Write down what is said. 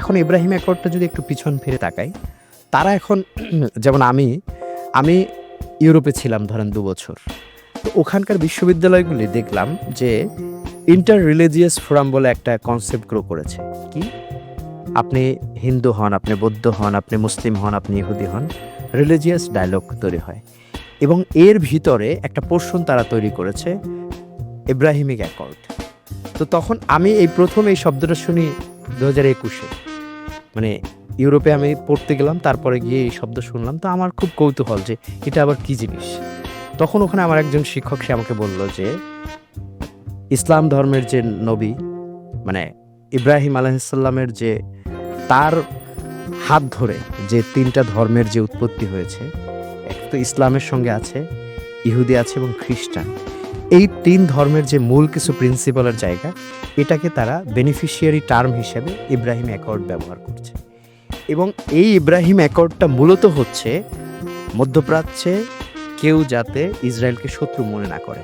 এখন ইব্রাহিম অ্যাকর্ডটা যদি একটু পিছন ফিরে তাকাই, তারা এখন, যেমন আমি আমি ইউরোপে ছিলাম ধরেন দু বছর, তো ওখানকার বিশ্ববিদ্যালয়গুলি দেখলাম যে ইন্টার রিলিজিয়াস ফোরাম বলে একটা কনসেপ্ট গ্রো করেছে। কি? আপনি হিন্দু হন, আপনি বৌদ্ধ হন, আপনি মুসলিম হন, আপনি ইহুদি হন রিলিজিয়াস ডায়লগ তৈরি হয়। এবং এর ভিতরে একটা পোর্শন তারা তৈরি করেছে ইব্রাহিমিক অ্যাকর্ড তো তখন আমি এই প্রথম এই শব্দটা শুনি দু হাজার একুশে। মানে ইউরোপে আমি পড়তে গেলাম, তারপরে গিয়ে এই শব্দ শুনলাম। তো আমার খুব কৌতূহল যে এটা আবার কি জিনিস? তখন ওখানে আমার একজন শিক্ষক, সে আমাকে বলল যে, ইসলাম ধর্মের যে নবী মানে ইব্রাহিম আলাইসাল্লামের যে, তার হাত ধরে যে তিনটা ধর্মের যে উৎপত্তি হয়েছে এক তো ইসলামের সঙ্গে আছে, ইহুদি আছে এবং খ্রিস্টান। এই তিন ধর্মের যে মূল কিছু প্রিন্সিপালের জায়গা, এটাকে তারা বেনিফিশিয়ারি টার্ম হিসেবে ইব্রাহিম অ্যাকর্ড ব্যবহার করছে। এবং এই ইব্রাহিম অ্যাকর্ডটা মূলত হচ্ছে মধ্যপ্রাচ্যে কেউ যাতে ইসরায়েলকে শত্রু মনে না করে।